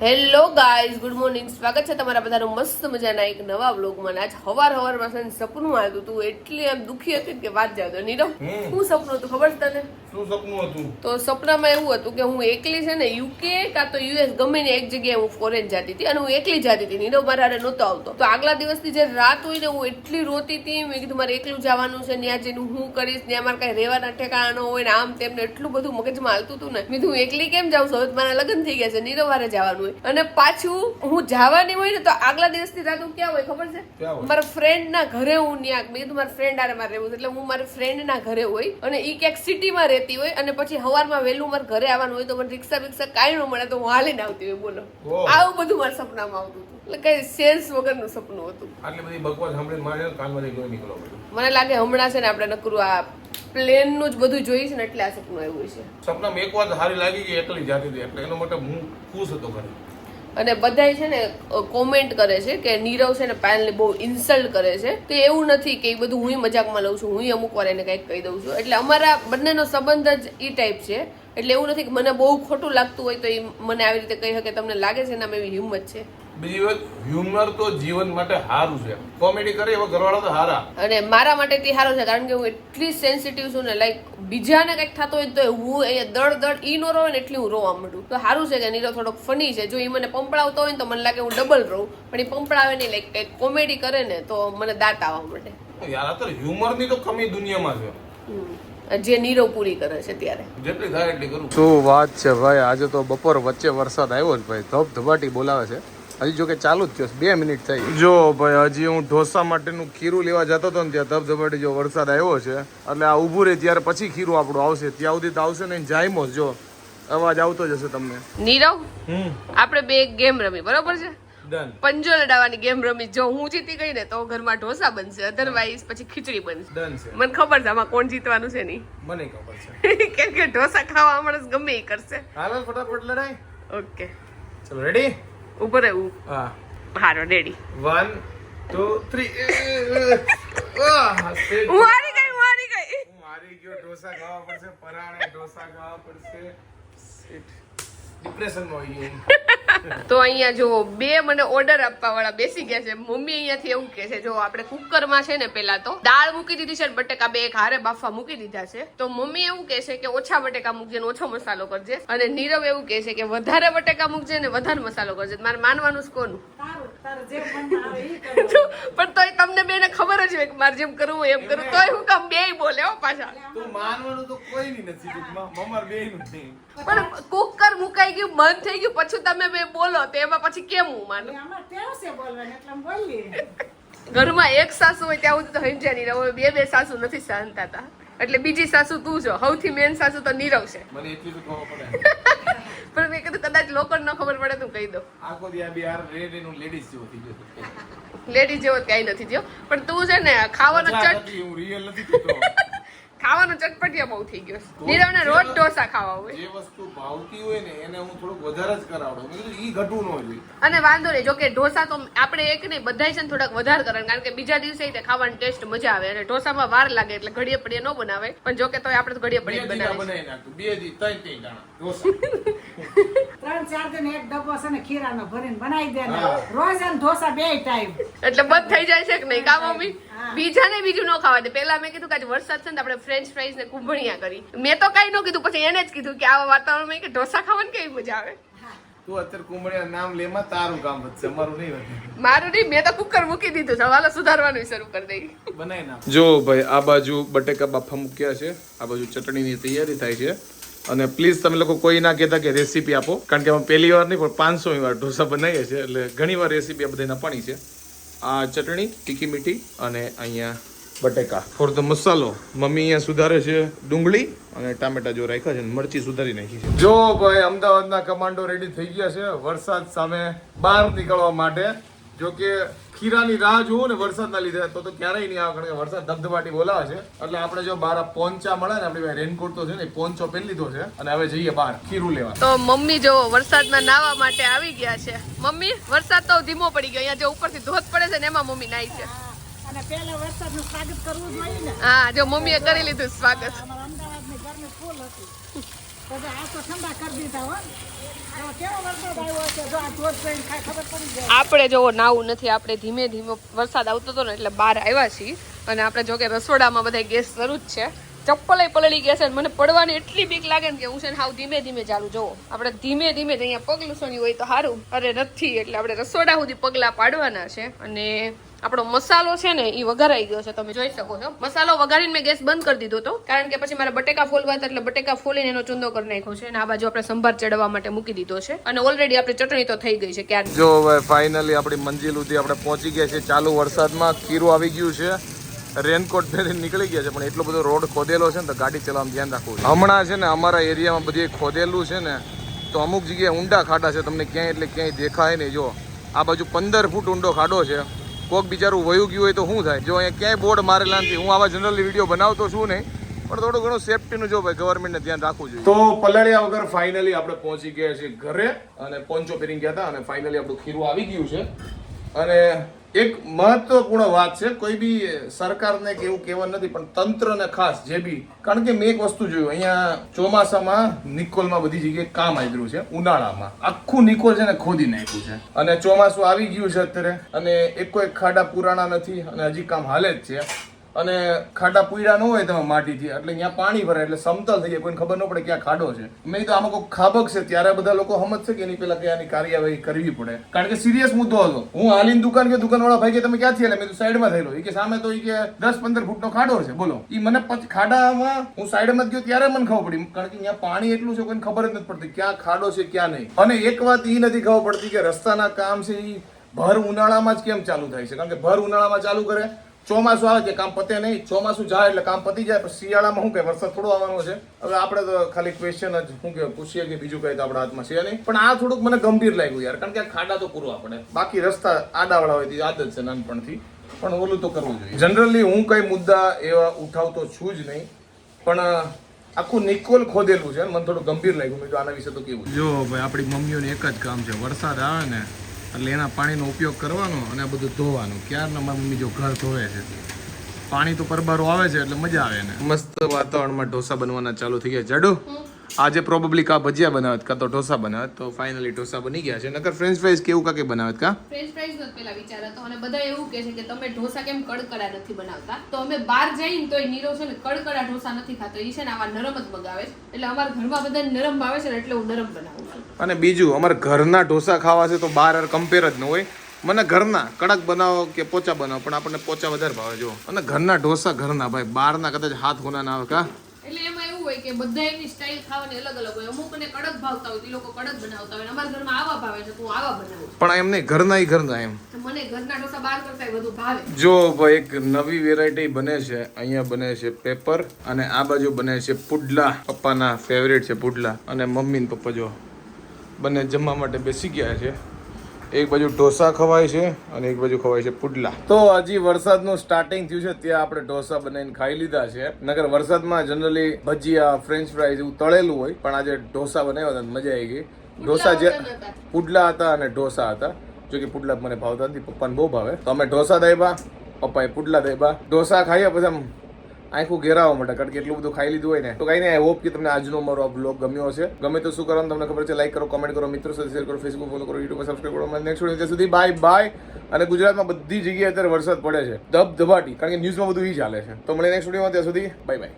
Hello guys good morning સ્વાગત છે તમારા બધાનું મસ્ત મજાના એક નવા બ્લોગમાં આજ હવાર હવારમાં છે સપનું આવ્યું હતું એટલી એમ દુખી હતી કે વાત જાવ નીરવ. શું સપનું હતું ખબર છે તને? શું સપનું હતું? તો સપનામાં એવું હતું કે હું એકલી છે ને યુકે કાં તો યુએસ ગમે ને એક જગ્યાએ હું ફોરેન જતી હતી અને હું એકલી જતી હતી. નીરવ મારા નહોતો આવતો. તો આગલા દિવસની જે રાત હોય ને હું એટલી રોતી હતી. મેં કીધું મારે એકલું જવાનું છે ત્યાં જઈને હું કરીશ ત્યાં મારે કઈ રહેવાના ઠેકાણા હોય ને આમ તેમને એટલું બધું મગજમાં હાલતું હતું ને. મેં કીધું એકલી કેમ જાઉં? છું હવે મારા લગ્ન થઈ ગયા છે. નીરવ હારે જવાનું હોય. અને પાછું હું જવાની હોય ને તો આગલા દિવસની રાત હું ક્યાં હોય ખબર છે? મારા ફ્રેન્ડ ના ઘરે હું ન્યા મેં કીધું મારા ફ્રેન્ડ આરે મારે રહેવું. એટલે હું મારા ફ્રેન્ડ ના ઘરે હોય અને એ ક્યાંક સિટીમાં રહેતી હોય અને પછી હવારમાં વહેલું મારે ઘરે આવવાનું હોય તો મને રિક્ષા બિક્ષા કાંઈ ન મળે તો હું હાલીને આવતી હોય બોલો. આવું બધું મારા સપનામાં આવતું હતું. એટલે કઈ સેન્સ વગરનું સપનું હતું. આટલી બધી બકવાસ સાંભળીને મારે કાનમાં લોહી નીકળવા મને લાગે હમણાં છે ને આપણે નકરું આ પ્લેનનું જ બધું જોઈશ ને એટલે આ સપનું આવ્યું છે સપનામાં એક વાર સારી લાગી ગઈ એકલી જાતી હતી એટલે એનો માટે હું ખુશ હતો ઘરે અને બધાય છે ને કોમેન્ટ કરે છે કે નીરવ છે ને પાયલને બહુ ઇન્સલ્ટ કરે છે. તો એવું નથી કે એ બધું હું મજાકમાં લઉં છું હું અમુક વાર એને કંઈક કહી દઉં છું. એટલે અમારા બંનેનો સંબંધ જ એ ટાઈપ છે. એટલે એવું નથી કે મને બહુ ખોટું લાગતું હોય તો એ મને આવી રીતે કહી શકે તમને લાગે છે એનામાં એવી હિંમત છે? બીજી વાત હ્યુમર તો જીવન માટે સારું છે. કોમેડી કરે એવા ઘરવાળા તો હારા. અને મારા માટે તે સારો છે કારણ કે હું એટલી સેન્સિટિવ છું ને લાઈક બીજાને કંઈક થતો હોય તો હું એ દળ દડ ઈ નો રહું ને એટલી હું રોવા માંડું. તો સારું છે કે નીરવ થોડોક ફની છે. જો એ મને પંપડાવતો હોય ને તો મને લાગે હું ડબલ રહું. પણ એ પંપડાવે નહીં લાઈક કંઈક કોમેડી કરે ને તો મને દાંત આવવા માટે યાર અત્યારે હ્યુમરની તો કમી દુનિયામાં છે. જે નીરવ પૂરી કરે છે ત્યારે. જેટલી થાય એટલી કરું. શું વાત છે ભાઈ? આજે તો બપોર વચ્ચે વરસાદ આવ્યો જ ભાઈ. ધબ ધબાટી બોલાવે છે. હજી જો કે ચાલુ જ થયો બે મિનિટ થઈ જો ભાઈ હજી હું ઢોસા માટેનું ખીરું લેવા જતો હતો ને ત્યાં ધબધબાટી જો વરસાદ આવ્યો છે એટલે આ ઊભું રહે ત્યારે પછી ખીરું આપણું આવશે. ત્યાં સુધી તો આવશે નહીં જાયમો જો અવાજ આવતો જ હશે તમને. નીરવ આપણે બે ગેમ રમી બરોબર છે? પંજો લડાવવાની ગેમ રમી. જો હું જીતી ગઈ ને તો ઘરમાં ઢોસા બનશે અધરવાઇઝ પછી ખીચડી બનશે. મને ખબર છે આમાં કોણ જીતવાનું છે નહીં. મને ખબર છે. કેમ કે ઢોસા ખાવા માણસ ગમે એ કરશે. હાલો ફટાફટ લડાઈ. ઓકે ચલો રેડી ઉપર રહેવું હા. હારો રેડી વન ટુ થ્રી હું હારી ગઈ હું હારી ગઈ. હું હારી ગયો ઢોસા ખાવા પડશે પરાણે ઢોસા ખાવા પડશે. ડિપ્રેશનમાં આવી ગયો તો અહીંયા જો બે મને ઓર્ડર આપવા વાળા બેસી ગયા છે. મમ્મી અહીંયાથી એવું કે છે જો આપણે કુકરમાં છે ને પેલા તો દાળ મૂકી દીધી છે ને બટેકા બે એક હારે બાફવા મૂકી દીધા છે. તો મમ્મી એવું કહે છે કે ઓછા બટેકા મૂકજે ને ઓછો મસાલો કરજે. અને નીરવ એવું કહે છે કે વધારે બટેકા મૂકજે ને વધારે મસાલો કરજે. મારે માનવાનું જ કોનું? પણ તોય તમને બેને ખબર જ હોય કે મારે જેમ કરવું હોય એમ કરું તોય હું કામ બે બોલે હો પાછા. માનવાનું તો કોઈ નથી ટૂંકમાં બે નું નહીં. પણ કુકર મુકાઈ ગયું બંધ થઈ ગયું પછી તમે બે બોલો તો એમાં પછી કેમ હું માનું? ઘરમાં એક સાસુ હોય ત્યાં સુધી તો હંજ્યા નહીં રહો બે બે સાસુ નથી સહનતા હતા એટલે બીજી સાસુ તું છો સૌથી મેન સાસુ તો નીરવ છે. મને એટલી તો ખબર પડે. પણ મેં કીધું કદાચ લોકોને ન ખબર પડે તું કહી દો આખો દી આ બી હાર રે રે નું લેડીઝ જેવો થઈ ગયો જેવો ક્યાંય નથી થયો. પણ તું છે ને ખાવાનો ચટ હું રિયલ નથી ખાવાનો ચટપટિયા બહુ થઈ ગયો. છે. નીરવને રોજ ઢોસા ખાવા હોય. જે વસ્તુ ભાવતી હોય ને એને હું થોડુંક વધારે જ કરાવડું. મેં કીધું ઈ ઘટવું ન જોઈએ. અને વાંધો નહીં જોકે ઢોસા તો આપણે એક નહીં બધાય છે ને થોડાક વધારે કરે કારણ કે બીજા દિવસે તે ખાવાની ટેસ્ટ મજા આવે અને ઢોસામાં વાર લાગે એટલે ઘડીએ પડીએ ન બનાવે પણ જોકે તો આપણે તો ઘડીએ પડીએ દીના બનાવી નાખતું બે દી ત્રણ ત્રણ દાણા. ઢોસા. ત્રણ ચાર દિન એક ડબ્બો છે ને ખીરાનો ભરીને બનાવી દે રોજ અને ઢોસા બે ટાઈમ. એટલે બધ થઈ જાય છે કે નહીં કા મમ્મી. બીજાને બીજું ન ખાવા દે. પેલા મેં કીધું કે આજે વરસાદ છે ને આપણે ફ્રેન્ચ ફ્રાઈઝ ને કુંભણિયા કરી. મેં તો કઈ ન કીધું પછી એને જ કીધું કે આવા વાતાવરણમાં કે ઢોસા ખાવાની કેવી મજા આવે? તું અત્યારે કુંબળિયા નામ લેમાં તારું કામ વધશે મારું નહીં વધે. મારું નહીં મેં તો કુકર મૂકી દીધું છે હાલો સુધારવાનું શરૂ કરી દઈ બનાવી જો ભાઈ આ બાજુ બટેકા બાફા મૂક્યા છે આ બાજુ ચટણીની તૈયારી થાય છે. અને પ્લીઝ તમે લોકો કોઈ ના કહેતા કે રેસીપી આપો કારણ કે અમે પહેલી વાર નહીં પણ પાંચસો વાર ઢોસા બનાવીએ છીએ એટલે ઘણી વાર રેસીપી આ બધાના પાણી છે. આ ચટણી તીખી મીઠી અને અહીંયા બટેકા. ફોર ધ મસાલો મમ્મી અહીંયા સુધારે છે ડુંગળી અને ટામેટા જો રાખ્યા છે અને મરચી સુધારી નાખી છે. જો ભાઈ અમદાવાદના કમાન્ડો રેડી થઈ ગયા છે વરસાદ સામે બહાર નીકળવા માટે. જો કે ખીરાની રાહ જોવું ને વરસાદના લીધે તો તો ક્યારેય નહીં આવે કારણ કે વરસાદ ધબધબાટી બોલાવે છે. એટલે આપણે જો બહાર પોંચા મળે ને આપણી રેનકોટ તો છે ને પોંચો પહેરી લીધો છે અને હવે જઈએ બહાર ખીરું લેવા. તો મમ્મી જો વરસાદમાં નાવા માટે આવી ગયા છે. મમ્મી વરસાદ તો ધીમો પડી ગયો અહીંયા જે ઉપરથી ધોધ પડે છે ને એમાં મમ્મી નાઈ છે. અને પહેલા વરસાદનું સ્વાગત કરવું જોઈએ ને. હા જો મમ્મીએ કરી લીધું સ્વાગત. અમારા અમદાવાદની ગરમી ફૂલ હતી. પછી આ તો ઠંડા કરી દીધા હો. આપણે જો નાવું નથી આપણે ધીમે ધીમે વરસાદ આવતો હતો ને એટલે બહાર આવ્યા છીએ. અને આપણે જો કે રસોડામાં બધા ગેસ શરૂ જ છે. ચપ્પલે પલળી ગયા છે મને પડવાની એટલી બીક લાગે ને કે હું છે ને હાવ ધીમે ધીમે ચાલુ. જોવો આપણે ધીમે ધીમે જ અહીંયા પગલું લૂસણી હોય તો સારું. અરે નથી એટલે આપણે રસોડા સુધી પગલાં પાડવાના છે. અને આપણો મસાલો છે ને એ વઘારાઈ ગયો છે, તમે જોઈ શકો છો. મસાલો વઘારીને મેં ગેસ બંધ કરી દીધો હતો, કારણ કે પછી મારે બટેકા ફોલવા હતા એટલે બટેકા ફોલીને એનો ચૂંદો કરી નાખ્યો છે અને આ બાજુ આપણે સંભાર ચડવા માટે મૂકી દીધો છે. અને ઓલરેડી આપણે ચટણી તો થઈ ગઈ છે ક્યારે જો હવે ફાઇનલી આપણી મંજિલ સુધી આપણે પહોંચી ગયા છે ચાલુ વરસાદમાં ખીરું આવી ગયું છે. રેનકોટ પહેરીને નીકળી ગયા છે, પણ એટલો બધો રોડ ખોદેલો છે ને, તો ગાડી ચલાવવાનું ધ્યાન રાખવું. હમણાં છે ને અમારા એરિયામાં બધી ખોદેલું છે ને, તો અમુક જગ્યાએ ઊંડા ખાડા છે. તમને ક્યાંય એટલે ક્યાંય દેખાય નહીં. જો, આ બાજુ પંદર ફૂટ ઊંડો ખાડો છે. કોક બિચારું વયું ગયું હોય તો શું થાય? જો અહીંયા ક્યાંય બોર્ડ મારેલા નથી. હું આવા જનરલી વીડિયો બનાવતો છું નહીં, પણ થોડું ઘણું સેફટીનું જો ભાઈ ગવર્મેન્ટને ધ્યાન રાખવું જોઈએ. તો પલળ્યા વગર ફાઇનલી આપણે પહોંચી ગયા છીએ ઘરે અને પોંચો પહેરી ગયા હતા અને ફાઇનલી આપણું ખીરું આવી ગયું છે. અને એક મહત્વપૂર્ણ વાત છે, કોઈ બી સરકારને કે એવું કહેવા નથી, પણ તંત્રને ખાસ જે બી, કારણ કે મેં એક વસ્તુ જોયું, અહીંયા ચોમાસામાં નિકોલમાં બધી જગ્યાએ કામ આવ્યું છે, ઉનાળામાં. આખું નિકોલ છે ને ખોદી નાખ્યું છે. અને ચોમાસું આવી ગયું છે અત્યારે, અને એક કોઈ ખાડા પુરાણા નથી, અને હજી કામ હાલે જ છે. અને ખાડા પૂર્યા ન હોય તમે માટીથી. એટલે અહીંયા પાણી ભરાય, એટલે સમતલ થઈ જાય. કોઈને ખબર ન પડે ક્યાં ખાડો છે. મેં તો આમાં કોઈ ખાબક છે? ત્યારે બધા લોકો સમજશે કે એની પેલા આની કાર્યવાહી કરવી પડે. કારણ કે સિરિયસ મુદ્દો હતો. હું હાલીને દુકાન કે દુકાનવાળા ભાઈ કે, તમે ક્યાંથી એટલે મેં સાઈડમાં થયેલો. એ કે, સામે તો એ કે દસ પંદર ફૂટનો ખાડો છે. બોલો. એ મને પછી ખાડામાં હું સાઈડમાં ગયો ત્યારે મને ખબર પડી. કારણ કે અહીંયા પાણી એટલું છે, કોઈને ખબર જ નથી પડતી ક્યાં ખાડો છે, ક્યાં નહીં. અને એક વાત એ નથી ખબર પડતી કે રસ્તાના કામ છે એ ભર ઉનાળામાં જ કેમ ચાલુ થાય છે? કારણ કે ભર ઉનાળામાં ચાલુ કરે ચોમાસું આવે કે કામ પતે નહીં, ચોમાસું જાય એટલે કામ પતી જાય, પણ શિયાળામાં શું કે વરસાદ થોડો આવવાનો છે. હવે આપણે તો ખાલી ક્વેશ્ચન જ શું કે પૂછીએ કે બીજું કઈ તો આપણા હાથમાં છે નહીં. પણ આ થોડુંક મને ગંભીર લાગ્યું યાર, કારણ કે ખાડા તો પૂરવા પડે. બાકી રસ્તા આડાવાળા હોય તે આદત છે નાનપણથી. પણ ઓલું તો કરવું જોઈએ. જનરલી હું કઈ મુદ્દા એવા ઉઠાવતો છું જ નહીં. પણ આખું નિકોલ ખોદેલું છે. મને થોડું ગંભીર લાગ્યું. મેં આના વિશે તો કેવું જો ભાઈ, આપણી મમ્મીઓને એક જ કામ છે. વરસાદ આવે ને એટલે એના પાણીનો ઉપયોગ કરવાનો અને આ બધું ધોવાનું. ક્યારના મારી મમ્મી જો ઘર ધોવે છે. પાણી તો પરબારો આવે છે એટલે મજા આવે ને મસ્ત વાતાવરણમાં ઢોસા બનવાના ચાલુ થઈ ગયા. જાડો આજે પ્રોબેબલી કા ભજીયા બનાવત કા તો ઢોસા બનાવત. તો ફાઇનલી ઢોસા બની ગયા છે. નકર ફ્રેન્ચ ફ્રાઈઝ કેવું કાકે બનાવત કા? ફ્રેન્ચ ફ્રાઈઝ નો પેલા વિચાર હતો અને બધા એવું કહે છે કે તમે ઢોસા કેમ કડકડા નથી બનાવતા? તો અમે બહાર જઈને તો નીરવ છે ને કડકડા ઢોસા નથી ખાતો. એ છે ને આવા નરમ જ મગાવે એટલે અમારા ઘરમાં બધાને નરમ ભાવે છે ને એટલે હું નરમ બનાવું. અને બીજું અમારે ઘરના ઢોસા ખાવા છે તો બહાર કમ્પેર જ ન હોય. મને ઘરના કડક બનાવો કે પોચા બનાવો પણ આપણને પોચા વધારે ભાવે જો અને ઘરના ઢોસા ઘરના ભાઈ બહારના કદાચ હાથ હોના ના આવે કા? એટલે એમાં એવું હોય કે બધા એની સ્ટાઈલ ખાવાની અલગ અલગ હોય. અમુકને કડક ભાવતા હોય એ લોકો કડક બનાવતા હોય. અમારા ઘરમાં આવા ભાવે છે તો હું આવા બનાવું. પણ એમ નહીં ઘરના ઈ ઘરના એમ. મને ઘરના ઢોસા બહાર કરતા વધુ ભાવે. જો ભાઈ એક નવી વેરાયટી બને છે. અહીંયા બને છે પેપર અને આ બાજુ બને છે પુડલા. પપ્પાના ફેવરેટ છે પુડલા. અને મમ્મી ને પપ્પા જો બંને જમવા માટે બેસી ગયા છે. એક બાજુ ઢોસા ખવાય છે અને એક બાજુ ખવાય છે પુડલા. તો હજી વરસાદનું સ્ટાર્ટિંગ થયું છે ત્યાં આપણે ઢોસા બનાવીને ખાઈ લીધા છે. નગર વરસાદમાં જનરલી ભજીયા ફ્રેન્ચ ફ્રાઈઝ એવું તળેલું હોય પણ આજે ઢોસા બનાવ્યા હતા મજા આવી ગઈ. ઢોસા જે પુડલા હતા અને ઢોસા હતા. જો કે પુડલા મને ભાવતા નથી પપ્પાને બહુ ભાવે. તો અમે ઢોસા દાયબા પપ્પાએ પુડલા દાયબા ઢોસા ખાઈએ પછી આમ આખું ઘેરાવા માટે કારણ કે એટલું બધું ખાઈ લીધું હોય ને. તો કઈ નહીં આઈ હોપ કે તમને આજનો મારો આ બ્લોગ ગમ્યો હશે. ગમે તો શું કરવાનું તમને ખબર છે લાઈક કરો કમેન્ટ કરો, મિત્રો સાથે શેર કરો ફેસબુક ફોલો કરો યુટ્યુબ સબસ્ક્રાઈબ કરો. મને નેક્સ્ટ વીડિયો સુધી બાય બાય અને ગુજરાતમાં બધી જગ્યાએ અત્યારે વરસાદ પડે છે. ધબ ધબાટી કારણ કે ન્યૂઝમાં બધું એ ચાલે છે. તો મળે નેક્સ્ટ વિડીયોમાં ત્યાં સુધી બાય બાય